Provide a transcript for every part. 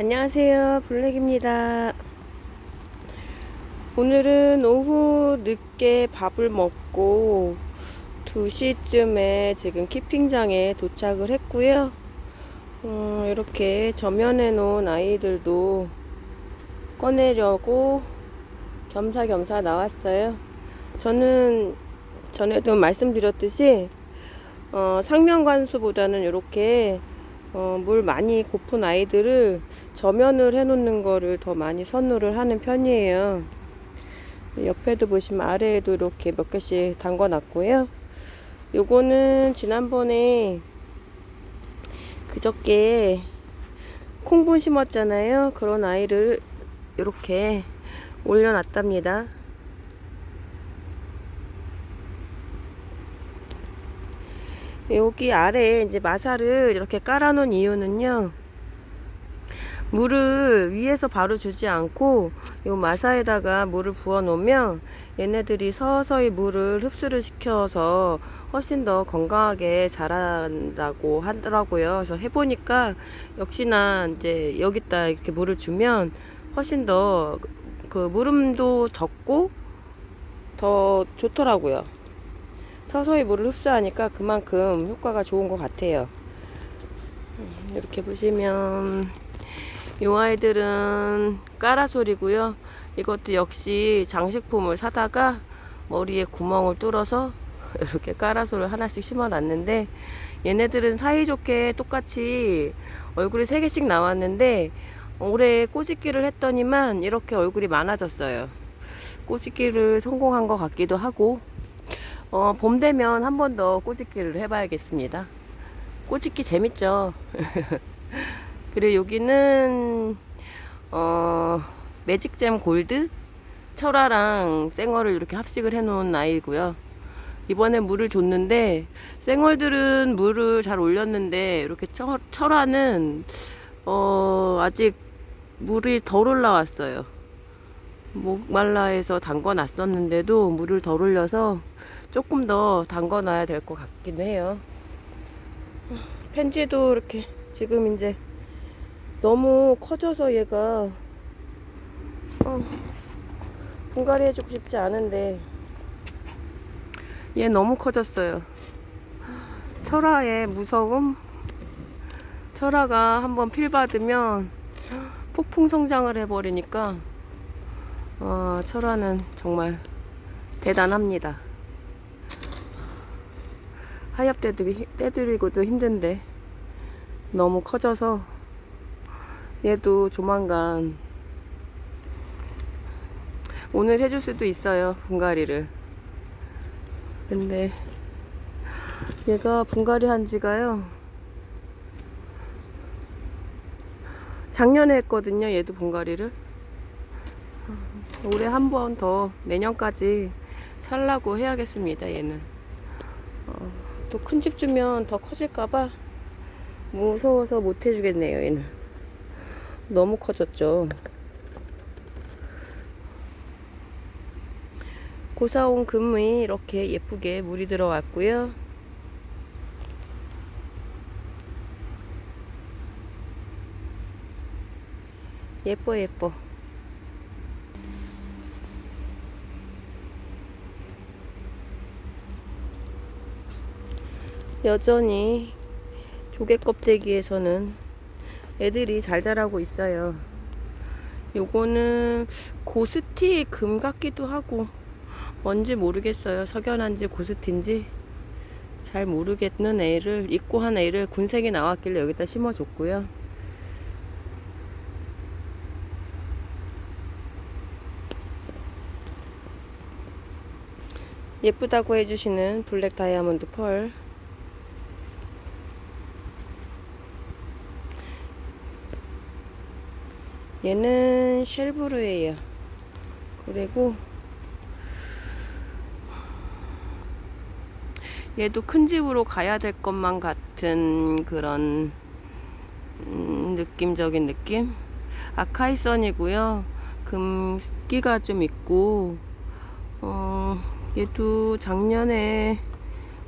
안녕하세요. 블랙입니다. 오늘은 오후 늦게 밥을 먹고 2시쯤에 지금 키핑장에 도착을 했고요. 음, 이렇게 저면해 놓은 아이들도 꺼내려고 겸사겸사 나왔어요. 저는 전에도 말씀드렸듯이 어, 상면관수보다는 이렇게 어, 물 많이 고픈 아이들을 저면을 해놓는 거를 더 많이 선호를 하는 편이에요. 옆에도 보시면 아래에도 이렇게 몇 개씩 담궈 놨고요. 요거는 지난번에 그저께 콩분 심었잖아요. 그런 아이를 이렇게 올려놨답니다. 여기 아래에 이제 마사를 이렇게 깔아놓은 이유는요. 물을 위에서 바로 주지 않고 요 마사에다가 물을 부어 놓으면 얘네들이 서서히 물을 흡수를 시켜서 훨씬 더 건강하게 자란다고 하더라고요. 그래서 해보니까 역시나 이제 여기다 이렇게 물을 주면 훨씬 더 그 물음도 적고 더 좋더라고요. 서서히 물을 흡수하니까 그만큼 효과가 좋은 것 같아요. 음, 이렇게 보시면 이 아이들은 까라솔이고요. 이것도 역시 장식품을 사다가 머리에 구멍을 뚫어서 이렇게 까라솔을 하나씩 심어놨는데 얘네들은 사이좋게 똑같이 얼굴이 세 개씩 나왔는데 올해 꼬집기를 했더니만 이렇게 얼굴이 많아졌어요. 꼬집기를 성공한 것 같기도 하고 어, 봄 되면 한 번 더 꼬집기를 해봐야겠습니다. 꼬집기 재밌죠? 그리고 여기는, 어, 매직잼 골드? 철화랑 생얼을 이렇게 합식을 해놓은 아이고요. 이번에 물을 줬는데, 생얼들은 물을 잘 올렸는데, 이렇게 철, 철화는, 어, 아직 물이 덜 올라왔어요. 목말라에서 담궈 놨었는데도 물을 덜 올려서 조금 더 담궈 놔야 될 것 같긴 해요. 펜지도 이렇게 지금 이제 너무 커져서 얘가 어, 분갈이 해주고 싶지 않은데 얘 너무 커졌어요. 철화의 무서움 철화가 한번 필 받으면 폭풍 성장을 해버리니까 어, 철화는 정말 대단합니다. 하엽 떼들이, 떼들이고도 힘든데 너무 커져서 얘도 조만간 오늘 해줄 수도 있어요 분갈이를. 근데 얘가 분갈이 한 지가요. 작년에 했거든요 얘도 분갈이를. 올해 한 번 더 내년까지 살라고 해야겠습니다 얘는. 어, 또 큰 집 주면 더 커질까봐 무서워서 못 해주겠네요 얘는. 너무 커졌죠. 고사온 금이 이렇게 예쁘게 물이 들어왔고요. 예뻐 예뻐 여전히 조개 껍데기에서는 애들이 잘 자라고 있어요. 요거는 고스티 금 같기도 하고 뭔지 모르겠어요. 석연한지 고스티인지 잘 모르겠는 애를 입고 한 애를 군색이 나왔길래 여기다 심어줬고요. 예쁘다고 해주시는 블랙 다이아몬드 펄 얘는 쉘브루예요. 그리고 얘도 큰 집으로 가야 될 것만 같은 그런 음, 느낌적인 느낌. 아카이선이고요. 금기가 좀 있고 어, 얘도 작년에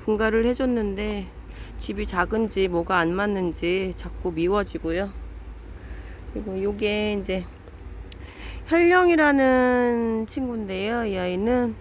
분갈을 해줬는데 집이 작은지 뭐가 안 맞는지 자꾸 미워지고요. 그리고 요게 이제 혈령이라는 친구인데요. 이 아이는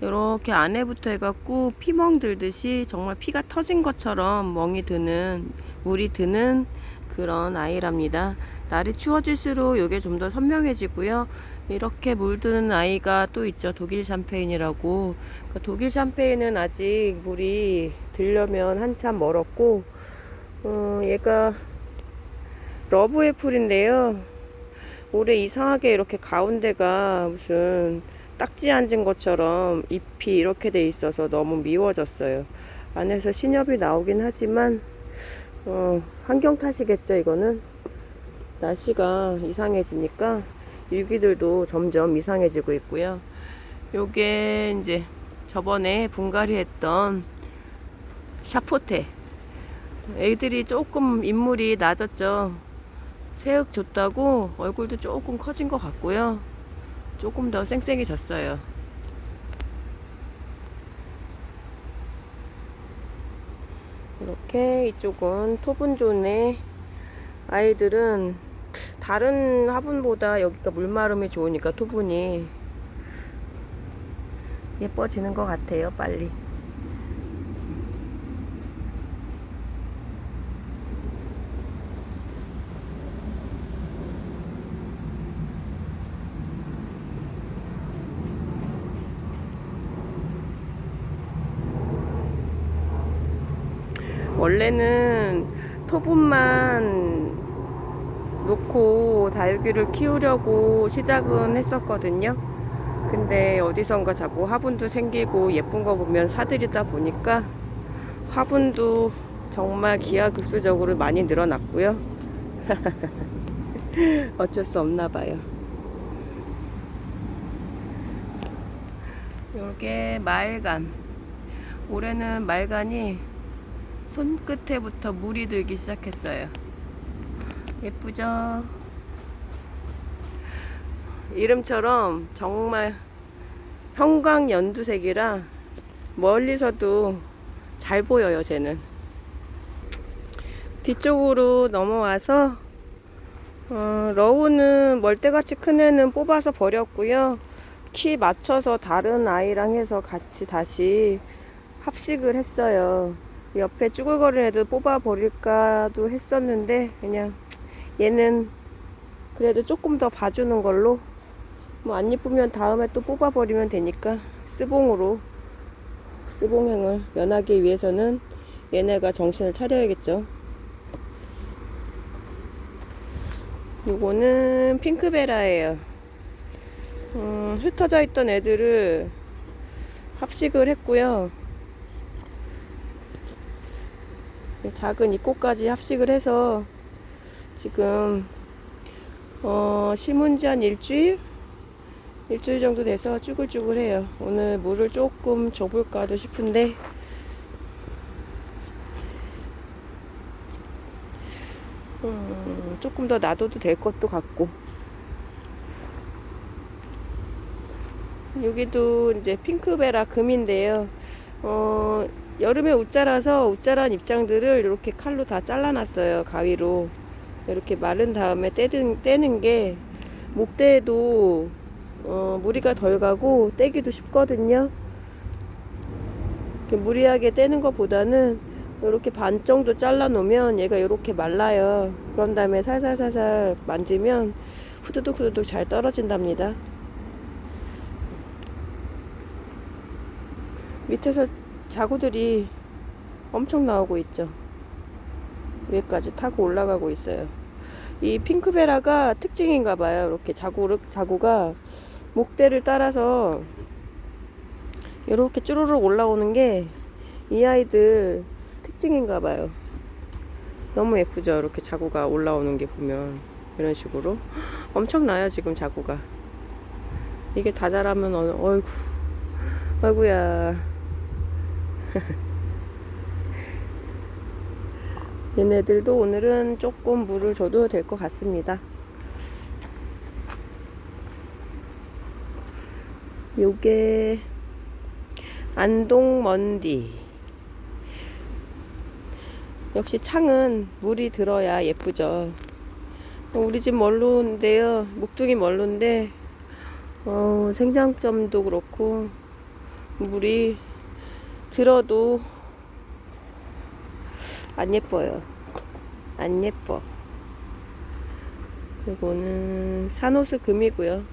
이렇게 안에부터 해갖고 피멍 들듯이 정말 피가 터진 것처럼 멍이 드는 물이 드는 그런 아이랍니다. 날이 추워질수록 이게 좀 더 선명해지고요. 이렇게 물드는 아이가 또 있죠. 독일 샴페인이라고. 그러니까 독일 샴페인은 아직 물이 들려면 한참 멀었고, 어, 얘가 러브 애플인데요. 올해 이상하게 이렇게 가운데가 무슨 딱지 앉은 것처럼 잎이 이렇게 돼 있어서 너무 미워졌어요. 안에서 신엽이 나오긴 하지만, 어, 환경 탓이겠죠, 이거는. 날씨가 이상해지니까 유기들도 점점 이상해지고 있고요. 요게 이제 저번에 분갈이 했던 샤포테. 애들이 조금 인물이 낮았죠. 새흙 줬다고 얼굴도 조금 커진 것 같고요. 조금 더 쌩쌩해졌어요. 이렇게 이쪽은 토분존의 아이들은 다른 화분보다 여기가 물마름이 좋으니까 토분이 예뻐지는 것 같아요, 빨리. 원래는 토분만 놓고 다육이를 키우려고 시작은 했었거든요. 근데 어디선가 자꾸 화분도 생기고 예쁜 거 보면 사들이다 보니까 화분도 정말 기하급수적으로 많이 늘어났고요. 어쩔 수 없나 봐요. 요게 말간. 올해는 말간이 손끝에부터 물이 들기 시작했어요. 예쁘죠? 이름처럼 정말 형광 연두색이라 멀리서도 잘 보여요, 쟤는. 뒤쪽으로 넘어와서 어, 러우는 멀대같이 큰 애는 뽑아서 버렸고요. 키 맞춰서 다른 아이랑 해서 같이 다시 합식을 했어요. 옆에 쭈글거리는 애들 뽑아 버릴까도 했었는데 그냥 얘는 그래도 조금 더 봐주는 걸로 뭐안 이쁘면 다음에 또 뽑아 버리면 되니까 스봉으로 스봉행을 면하기 위해서는 얘네가 정신을 차려야겠죠. 요거는 핑크베라예요. 음, 흩어져 있던 애들을 합식을 했고요. 작은 이꽃까지 합식을 해서 지금 어, 심은 지 한 일주일? 일주일 정도 돼서 쭈글쭈글해요. 오늘 물을 조금 줘볼까도 싶은데 음, 조금 더 놔둬도 될 것도 같고 여기도 이제 핑크베라 금인데요. 어, 여름에 웃자라서 웃자란 입장들을 이렇게 칼로 다 잘라놨어요. 가위로. 이렇게 마른 다음에 떼는, 떼는 게 목대에도 어, 무리가 덜 가고 떼기도 쉽거든요. 무리하게 떼는 것보다는 이렇게 반 정도 잘라 놓으면 얘가 이렇게 말라요. 그런 다음에 살살살살 만지면 후두둑 후두둑 잘 떨어진답니다. 밑에서 자구들이 엄청 나오고 있죠. 위에까지 타고 올라가고 있어요. 이 핑크베라가 특징인가 봐요. 이렇게 자구, 자구가 목대를 따라서 이렇게 쭈루룩 올라오는 게 이 아이들 특징인가 봐요. 너무 예쁘죠? 이렇게 자구가 올라오는 게 보면 이런 식으로 엄청나요 지금 자구가 이게 다 자라면 어, 어이구 아이구야 얘네들도 오늘은 조금 물을 줘도 될 것 같습니다. 요게 안동 먼디 역시 창은 물이 들어야 예쁘죠. 어, 우리 집 멀로인데요. 목둥이 멀로인데 어, 생장점도 그렇고 물이 들어도 안 예뻐요. 안 예뻐. 이거는 산호수 금이고요.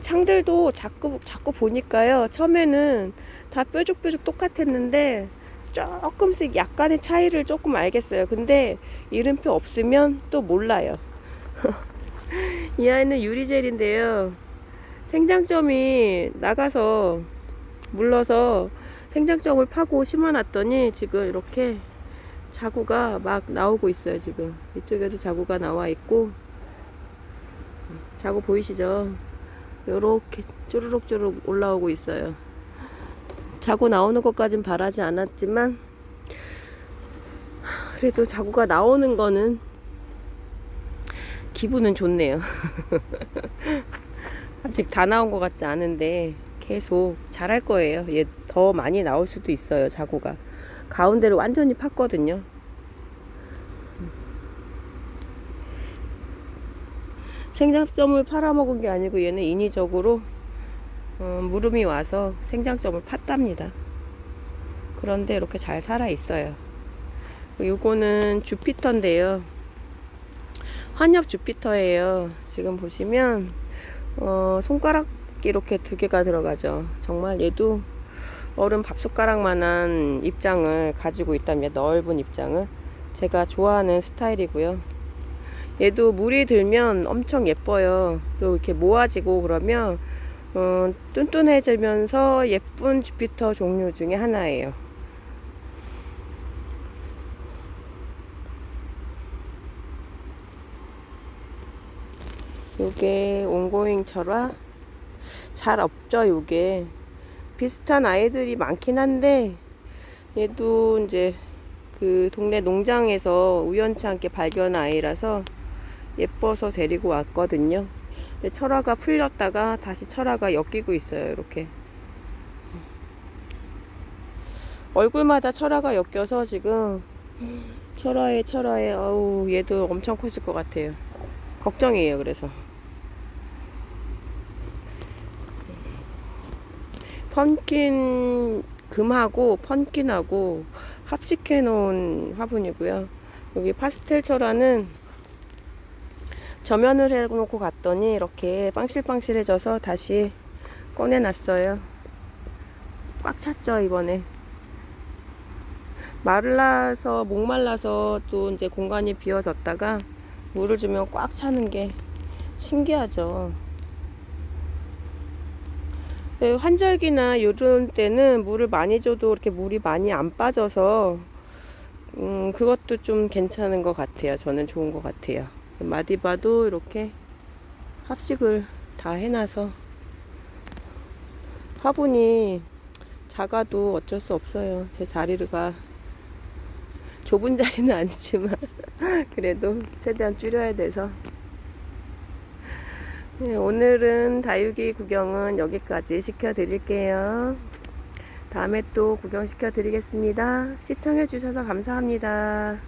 창들도 자꾸 자꾸 보니까요. 처음에는 다 뾰족뾰족 똑같았는데 조금씩 약간의 차이를 조금 알겠어요. 근데 이름표 없으면 또 몰라요. 이 아이는 유리젤인데요. 생장점이 나가서 물러서 생장점을 파고 심어놨더니 지금 이렇게 자구가 막 나오고 있어요. 지금 이쪽에도 자구가 나와 있고 자구 보이시죠? 요렇게 쪼르륵쪼르륵 올라오고 있어요. 자구 나오는 것까진 바라지 않았지만 그래도 자구가 나오는 거는 기분은 좋네요. 아직 다 나온 것 같지 않은데 계속 잘할 거예요. 얘 더 많이 나올 수도 있어요. 자구가 가운데를 완전히 팠거든요. 생장점을 팔아먹은 게 아니고 얘는 인위적으로 어, 물음이 와서 생장점을 팠답니다. 그런데 이렇게 잘 살아 있어요. 요거는 주피터인데요. 환엽 주피터예요. 지금 보시면 어, 손가락 이렇게 두 개가 들어가죠. 정말 얘도 어른 밥숟가락만한 입장을 가지고 있답니다. 넓은 입장을 제가 좋아하는 스타일이고요. 얘도 물이 들면 엄청 예뻐요. 또 이렇게 모아지고 그러면 어, 뚠뚠해지면서 예쁜 주피터 종류 중에 하나예요. 요게 온고잉 철화 잘 없죠 요게 비슷한 아이들이 많긴 한데 얘도 이제 그 동네 농장에서 우연치 않게 발견 아이라서 예뻐서 데리고 왔거든요. 근데 철화가 풀렸다가 다시 철화가 엮이고 있어요. 이렇게 얼굴마다 철화가 엮여서 지금 철화에 철화에 어우 얘도 엄청 커질 것 같아요. 걱정이에요. 그래서 펀킨 금하고 펀킨하고 합식해 놓은 화분이고요. 여기 파스텔 철화는 저면을 해놓고 갔더니 이렇게 빵실빵실해져서 다시 꺼내놨어요. 꽉 찼죠 이번에. 말라서 목말라서 또 이제 공간이 비어졌다가 물을 주면 꽉 차는 게 신기하죠. 네, 환절기나 요런 때는 물을 많이 줘도 이렇게 물이 많이 안 빠져서 음, 그것도 좀 괜찮은 것 같아요. 저는 좋은 것 같아요. 마디바도 이렇게 합식을 다 해놔서 화분이 작아도 어쩔 수 없어요. 제 자리가 좁은 자리는 아니지만 그래도 최대한 줄여야 돼서 네, 오늘은 다육이 구경은 여기까지 시켜드릴게요. 다음에 또 구경시켜 드리겠습니다. 시청해 주셔서 감사합니다.